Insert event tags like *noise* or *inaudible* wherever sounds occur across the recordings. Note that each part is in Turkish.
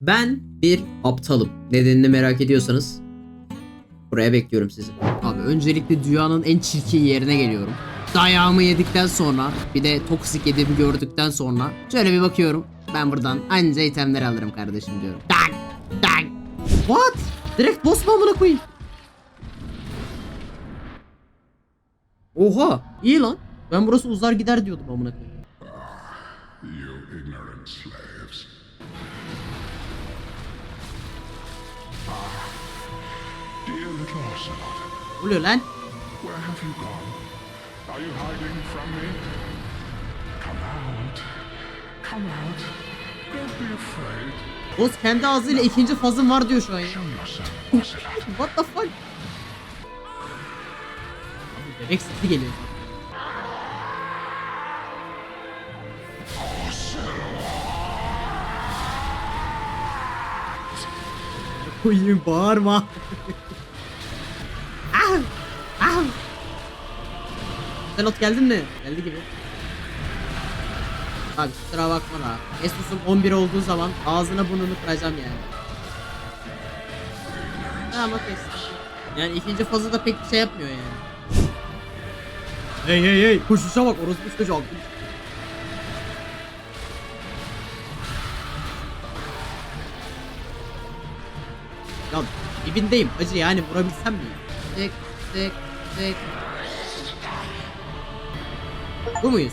Ben bir aptalım. Nedenini merak ediyorsanız buraya bekliyorum sizi. Abi öncelikle dünyanın en çirkin yerine geliyorum. Dayağımı yedikten sonra bir de toksik yediğimi gördükten sonra şöyle bir bakıyorum. Ben buradan anca itemleri alırım kardeşim diyorum. Tak tak. What? Direkt boss mu amına koyayım? Oha iyi lan. Ben burası uzar gider diyordum amına koyayım. Oluyor lan? where have you gone? Are you hiding from me? Come out. Come out. Don't be afraid. Boss kendi ağzıyla ikinci fazım var diyor şu an ya. What the fuck? Bebek sesi geliyor. Koyayım bağırma. Selot geldin mi? Geldi gibi. Abi kusura bakma da. Esus'un 11 olduğu zaman ağzına burnunu kıracağım yani. Tamam okey. Yani ikinci fazı da pek bir şey yapmıyor yani. Hey hey hey koşuşa bak orospu çocuğu Ya dibindeyim acı yani vurabilsem mi? Tık tık tık. Bu muyuz?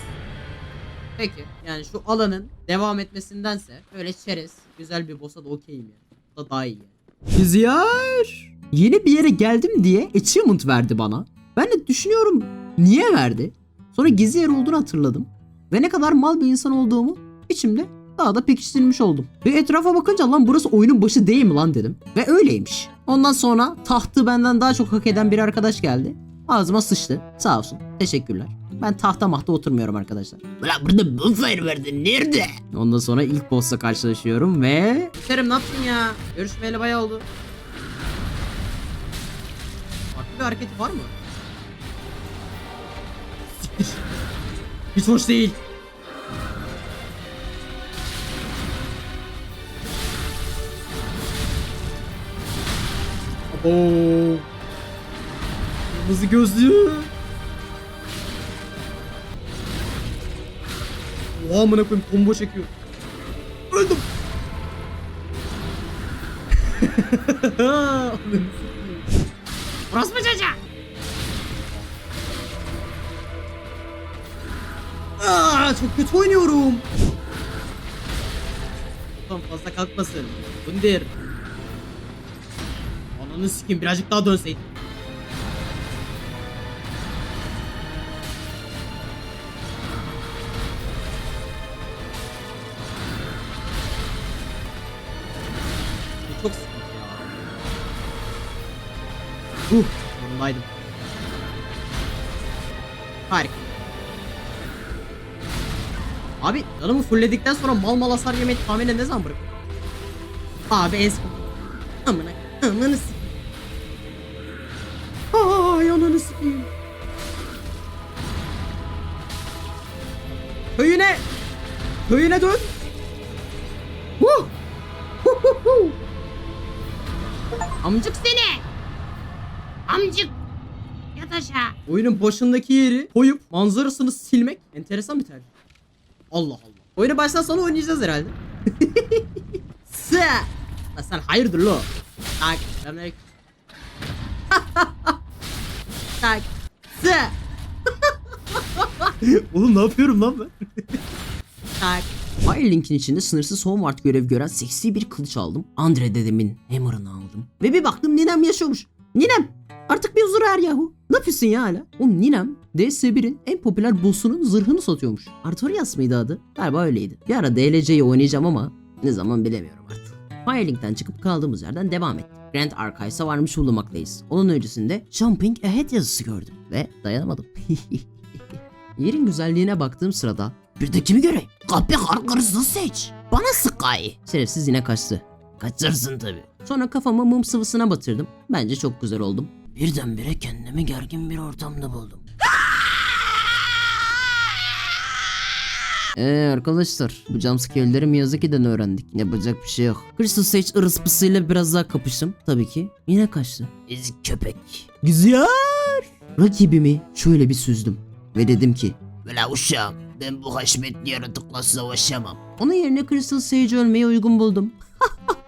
Peki yani şu alanın devam etmesindense öyle çerez güzel bir boss'a da okeyim yani. Bu da daha iyi. Hiziyar. Yeni bir yere geldim diye achievement verdi bana. Ben de düşünüyorum niye verdi? Sonra gizli yer olduğunu hatırladım. Ve ne kadar mal bir insan olduğumu içimde daha da pekiştirilmiş oldum. Ve etrafa bakınca lan burası oyunun başı değil mi lan dedim. Ve öyleymiş. Ondan sonra tahtı benden daha çok hak eden bir arkadaş geldi. Ağzıma sıçtı. Sağ olsun. Teşekkürler. Ben tahta mahta oturmuyorum arkadaşlar. Ulan burada bonfire verdin. Nerede? Ondan sonra ilk boss'la karşılaşıyorum ve... Kerim ne yaptın ya? Görüşmeyeli bayağı oldu. Farklı bir hareketi var mı? Siktir. *laughs* Hiç hoş değil. Abo. Kırmızı gözlü. Oha amına koyayım combo çekiyor. Öldüm. *laughs* Orospu çocuğa. Aa, çok kötü oynuyorum. Tamam fazla kalkmasın. Bundir. Ananı sikeyim birazcık daha dönseydin. Ya. Uh, yanındaydım. Harika. Abi canımı fullledikten sonra mal mal hasar yemeyi tahminen ne zaman bırakıyor? Abi sıkıntı. Amına amına sikeyim. Ay ananı sikeyim. Köyüne. Köyüne dön. Huh. Hu hu hu. Amcık seni. Amcık. Yat aşağı. Oyunun başındaki yeri koyup manzarasını silmek enteresan bir tercih. Allah Allah. Oyunu baştan sona oynayacağız herhalde. *laughs* Sı. La sen hayırdır lo? Tak. Selamünaleyküm. *laughs* tak. Sı. *laughs* Oğlum ne yapıyorum lan ben? tak. Firelink'in içinde sınırsız Homeward görev gören seksi bir kılıç aldım. Andre dedemin hammer'ını aldım. Ve bir baktım ninem yaşıyormuş. Ninem! Artık bir huzur er yahu. Ne yapıyorsun ya hala? O ninem DS1'in en popüler boss'unun zırhını satıyormuş. Artorias mıydı adı? Galiba öyleydi. Bir ara DLC'yi oynayacağım ama ne zaman bilemiyorum artık. Firelink'ten çıkıp kaldığımız yerden devam ettik. Grand Archive'a varmış bulunmaktayız. Onun öncesinde Jumping Ahead yazısı gördüm ve dayanamadım. *laughs* Yerin güzelliğine baktığım sırada bir de kimi göreyim? Kapı kargırızı seç. Bana sıkay. Şerefsiz yine kaçtı. Kaçırsın tabi. Sonra kafamı mum sıvısına batırdım. Bence çok güzel oldum. Birdenbire kendimi gergin bir ortamda buldum. Eee arkadaşlar bu jumpscare'leri Miyazaki'den öğrendik. Yapacak bir şey yok. Crystal Sage ırıspısıyla biraz daha kapıştım. Tabii ki. Yine kaçtı. Ezik köpek. Güzel. Rakibimi şöyle bir süzdüm. Ve dedim ki. Vela uşağım ben bu haşmetli yaratıkla savaşamam. Onun yerine Crystal Sage ölmeyi uygun buldum. *laughs*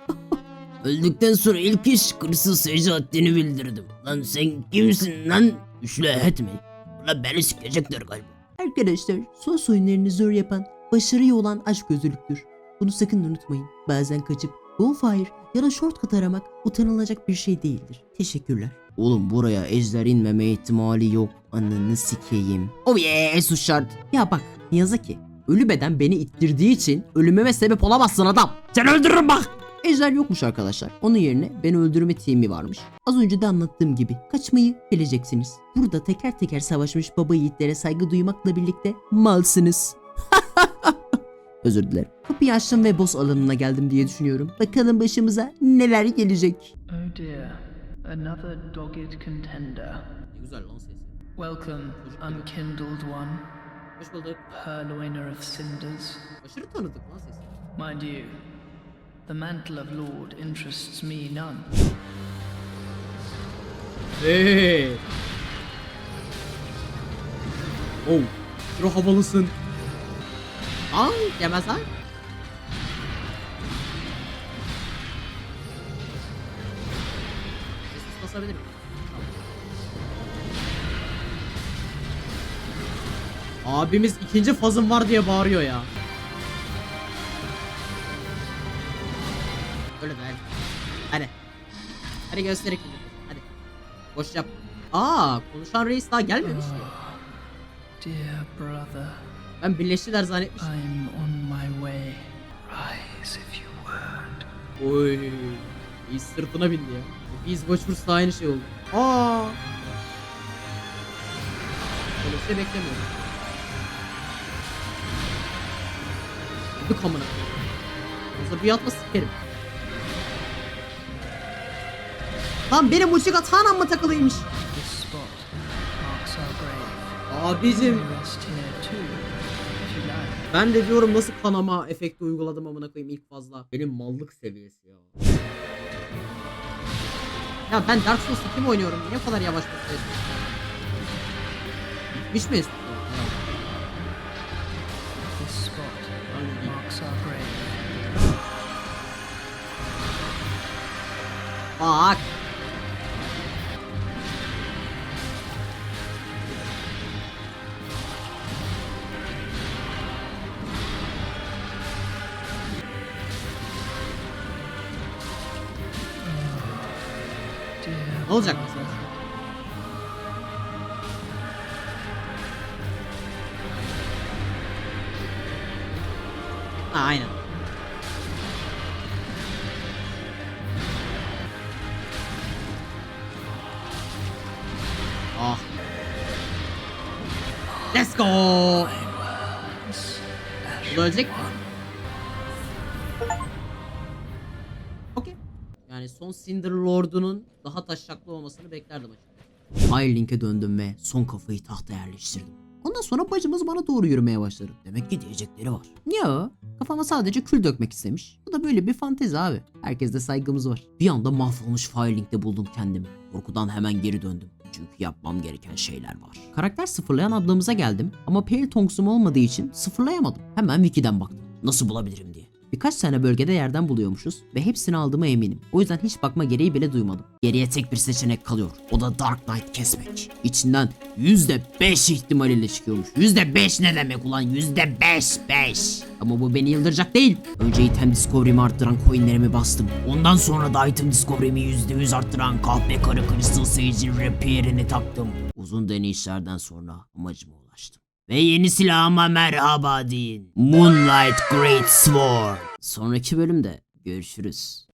Öldükten sonra ilk iş Sage'e haddini bildirdim. Lan sen kimsin lan? Üçlü etme. Ulan beni sikecekler galiba. Arkadaşlar sos oyunlarını zor yapan, başarıya olan aşk gözlülüktür. Bunu sakın unutmayın. Bazen kaçıp bonfire ya da shortcut aramak utanılacak bir şey değildir. Teşekkürler. Oğlum buraya ejder inmeme ihtimali yok. Ananı sikeyim. Oh yeah sus şart. Ya bak Miyazaki. Ölü beden beni ittirdiği için ölümeme sebep olamazsın adam. Sen öldürürüm bak. Ejder yokmuş arkadaşlar. Onun yerine beni öldürme team'i varmış. Az önce de anlattığım gibi kaçmayı bileceksiniz. Burada teker teker savaşmış baba yiğitlere saygı duymakla birlikte malsınız. *laughs* Özür dilerim. Kapıyı açtım ve boss alanına geldim diye düşünüyorum. Bakalım başımıza neler gelecek. Oh dear, another dogged contender. Ne güzel lan ses. Welcome, unkindled one, Hoş bulduk. purloiner of cinders. Aşırı tanıdık lan ses. Mind you, the mantle of lord interests me none. Hey. Oh. Çok havalısın. Al yemez? Tamam. Abimiz ikinci fazım var diye bağırıyor ya. Hadi göster ikinci fazı. Hadi. Boş yap. Aa konuşan reis daha gelmemiş mi? Dear brother, Ben birleştiler zannetmiştim. I'm on my way. Rise if you would. Oy. İyi sırtına bindi ya. Biz Watchers da aynı şey oldu. Aa. Böyle bir şey beklemiyorum. Bir kamına. Yoksa bir atma sikerim. Lan benim uçuk atağına mı takılıymış? Abicim. Ben de diyorum nasıl kanama efekti uyguladım amına koyayım ilk fazla. Benim mallık seviyesi ya. Ya ben Dark Souls 2 mi oynuyorum? Niye kadar yavaş basıyorsun? Bitmiş mi? enstrüman? This spot Aynen. marks our grave. Bak. Olacak brother, mesela? Ha, aynen. Ah. Let's go. Bu da ölecek mi? Yani son Cinder Lord'unun daha taşaklı olmasını beklerdim açıkçası. Firelink'e döndüm ve son kafayı tahta yerleştirdim. Ondan sonra bacımız bana doğru yürümeye başladı. Demek ki diyecekleri var. Yo, kafama sadece kül dökmek istemiş. Bu da böyle bir fantezi abi. Herkeste saygımız var. Bir anda mahvolmuş Firelink'te buldum kendimi. Korkudan hemen geri döndüm. Çünkü yapmam gereken şeyler var. Karakter sıfırlayan ablamıza geldim ama Pale Tonks'um olmadığı için sıfırlayamadım. Hemen Wiki'den baktım. Nasıl bulabilirim diye. Birkaç tane bölgede yerden buluyormuşuz ve hepsini aldığıma eminim. O yüzden hiç bakma gereği bile duymadım. Geriye tek bir seçenek kalıyor. O da Dark Knight kesmek. İçinden %5 ihtimaliyle çıkıyormuş. %5 ne demek ulan? %5 5. Ama bu beni yıldıracak değil. Önce item discovery'mi arttıran coinlerimi bastım. Ondan sonra da item discovery'mi %100 arttıran kahpe karı Crystal Sage'in rapier'ini taktım. Uzun deneyişlerden sonra amacıma ulaştım. Ve yeni silahıma merhaba deyin. Moonlight Great Sword. Sonraki bölümde görüşürüz.